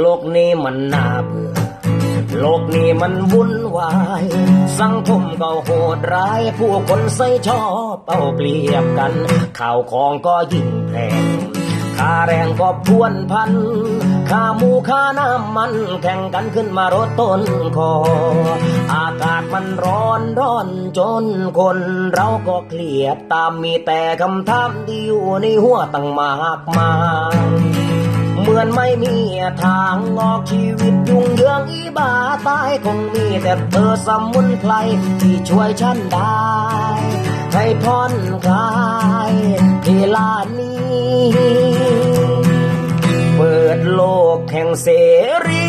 โลกนี้มันน่าเบื่อ โลกนี้มันวุ่นวาย สังคมก็โหดร้าย ผู้คนใส่ชอบเอาเปรียบกัน ข่าวของก็ยิ่งแพงค่าแรงก็พรวนพัน ค่าหมูค่าน้ำมัน แข่งกันขึ้นมารถต้นคอ อากาศมันร้อนร้อนจนคนเราก็เครียดตามมีแต่คำถามที่อยู่ในหัวตั้งมากมาย อนไม่มีทางออกชีวิตยุ่งเหยิงอีบาตายคงมีแต่เธอสมุนไพรที่ช่วยฉันได้ให้ผ่อนคลายเวลานี้ เปิดโลกแห่งเสรี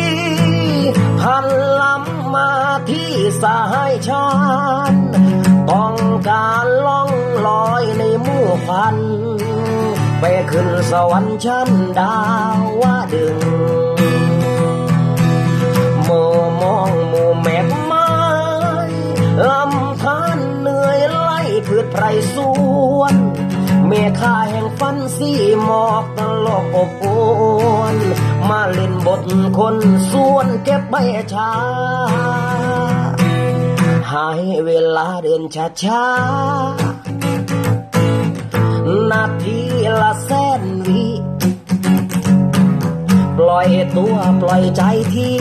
พันล้ำมาที่สายชาญต้องการล่องลอยในหมู่พัน ไปขึ้นสวรรค์ชั้นดาวดึงโมมองหมู่แมกไม้ลำธารเหนื่อยไล่พืชไพรสวนเมฆาแห่งฟันสีหมอกตลกอบอวนมาเล่นบทคนส่วนเก็บใบชาให้เวลาเดินช้าช้า นาทีละแสนวิปล่อยตัวปล่อยใจที่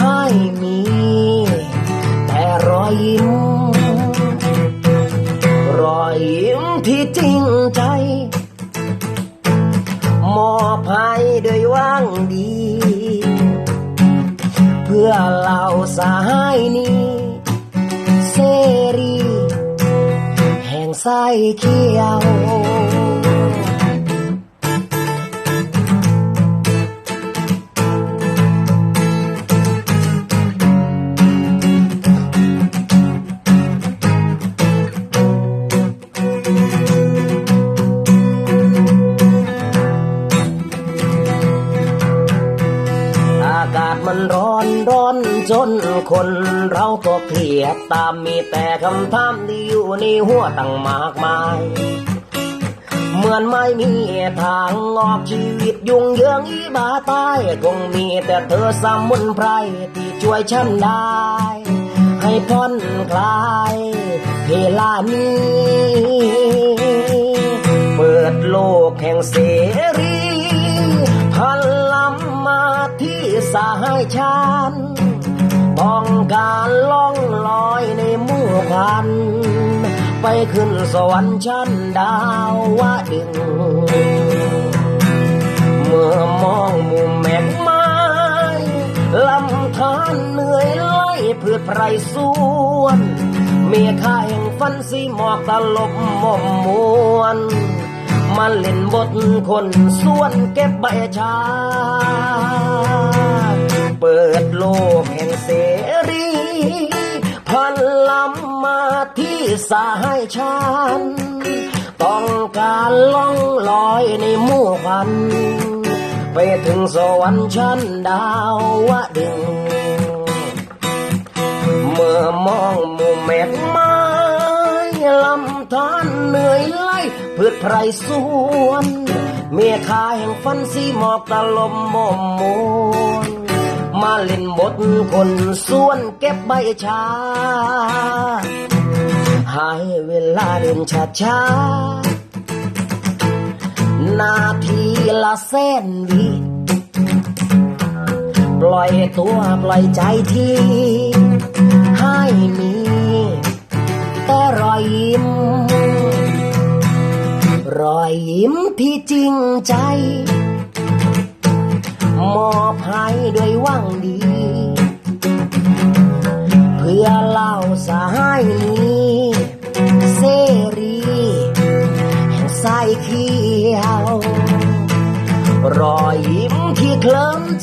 ให้มี แต่รอยยิ้ม รอยยิ้มที่จริงใจ มอบให้ด้วยว่างดี เพื่อเราสายนี้ 再叫。 มันร้อนร้อนจนคนเราก็เครียดตามมีแต่คำถามที่อยู่ในหัวตั้งมากมาย เหมือนไม่มีทางออกชีวิตยุ่งเหยิงอีบาตายคงมีแต่เธอสมุนไพรที่ช่วยฉันได้ ให้ผ่อนคลายเวลานี้ เปิดโลกแห่งเสรี สายชันต้องการล่องลอยในมู่พัน ไปขึ้นสวรรค์ชั้นดาวดึง เมื่อมองมุมแมกไม้ลำธารเหนื่อยไล่พืชไพรสวนเมียข้าแห่งฟันสีหมอกตลบหม่อมมวนมาเล่นบทคนส่วนเก็บใบชา กแห่งเสรีพันลำมาที่สายชันต้องการล่องลอยในหมู่พันไปถึงสวรรค์ชั้นดาวดึง เมื่อมองหมู่แมกไม้ลำธารเหนื่อยไล่พืชไพรสวน เมียคาแห่งฟันสีหมอกตะลมมมมวนมา เล่นบทคนส่วนเก็บใบชาให้เวลาเดินช้าช้านาทีละแสนวิปล่อยตัวปล่อยใจที่ให้มี แต่รอยยิ้ม รอยยิ้มที่จริงใจ มอบให้ด้วยหวังดี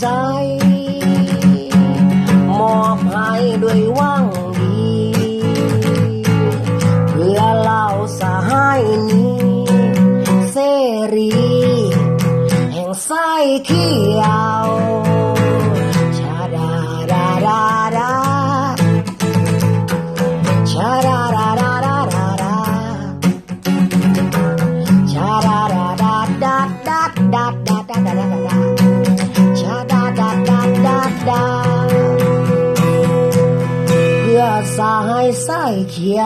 hands. สายเขีย